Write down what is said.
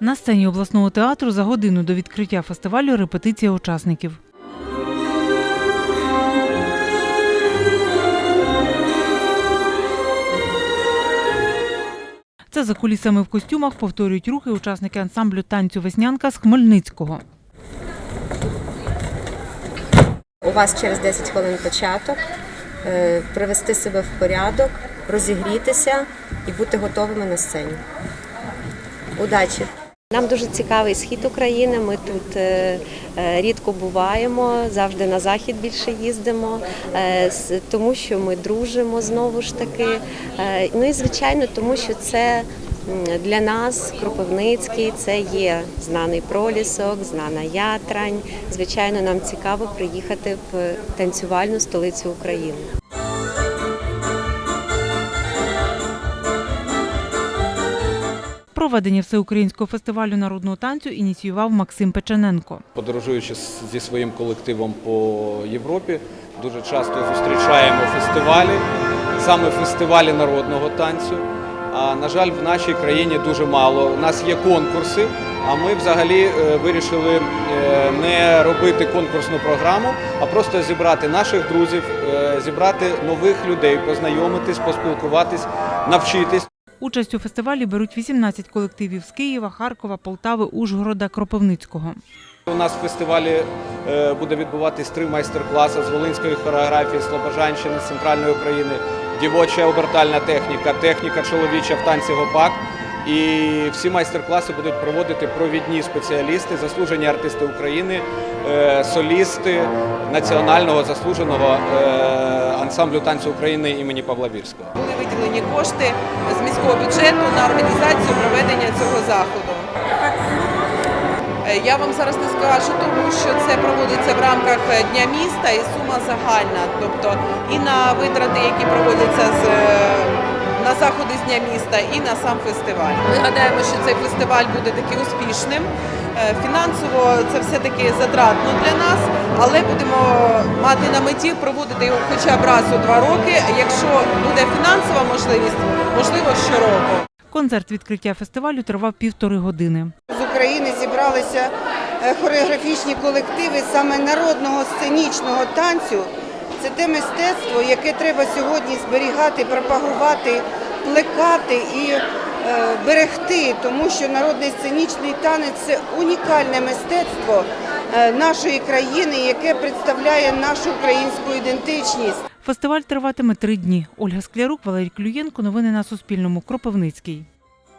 На сцені обласного театру за годину до відкриття фестивалю репетиція учасників. Це за кулісами в костюмах повторюють рухи учасники ансамблю танцю Веснянка з Хмельницького. У вас через 10 хвилин початок. Е, Привести себе в порядок, розігрітися і бути готовими на сцені. Удачі! Нам дуже цікавий схід України. Ми тут е, е, рідко буваємо, завжди на захід більше їздимо, е, тому що ми дружимо знову ж таки. Ну і звичайно, тому що це для нас Кропивницький, це є знаний пролісок, знана ятрань. Звичайно, нам цікаво приїхати в танцювальну столицю України. Проведення всеукраїнського фестивалю народного танцю ініціював Максим Печененко. Подорожуючи зі своїм колективом по Європі, дуже часто зустрічаємо фестивалі, саме фестивалі народного танцю. А на жаль, в нашій країні дуже мало. У нас є конкурси, а ми взагалі е, вирішили е, не робити конкурсну програму, а просто зібрати наших друзів, е, зібрати нових людей, познайомитись, поспілкуватись, навчитись. Участь у фестивалі беруть 18 колективів з Києва, Харкова, Полтави, Ужгорода, Кропивницького. У нас в фестивалі е, буде відбуватись три майстер-класи з волинської хореографії, Слобожанщини, з центральної України, дівоча обертальна техніка, техніка чоловіча в танці гопак. І всі майстер-класи будуть проводити провідні спеціалісти, заслужені артисти України, е, солісти національного заслуженого е, ансамблю танцю України імені Павла Вірського. Виділені кошти з міського бюджету на організацію проведення цього заходу. Е, Я вам зараз не скажу, тому що це проводиться в рамках е, Дня міста і сума загальна, тобто і на витрати, які проводяться з е, на заходи з Дня міста, і на сам фестиваль. Ми гадаємо, що цей фестиваль буде таки успішним. Фінансово це все-таки затратно для нас, але будемо мати на меті проводити його хоча б раз у два роки. Якщо буде фінансова можливість, можливо, щороку. Концерт відкриття фестивалю тривав півтори години. з України зібралися е, хореографічні колективи саме народного сценічного танцю. Це те мистецтво, яке треба сьогодні зберігати, пропагувати, плекати і е, берегти, тому що народний сценічний танець це унікальне мистецтво нашої країни, яке представляє нашу українську ідентичність. Фестиваль триватиме три дні. Ольга Склярук, Валерій Клюєнко. Новини на Суспільному. Кропивницький.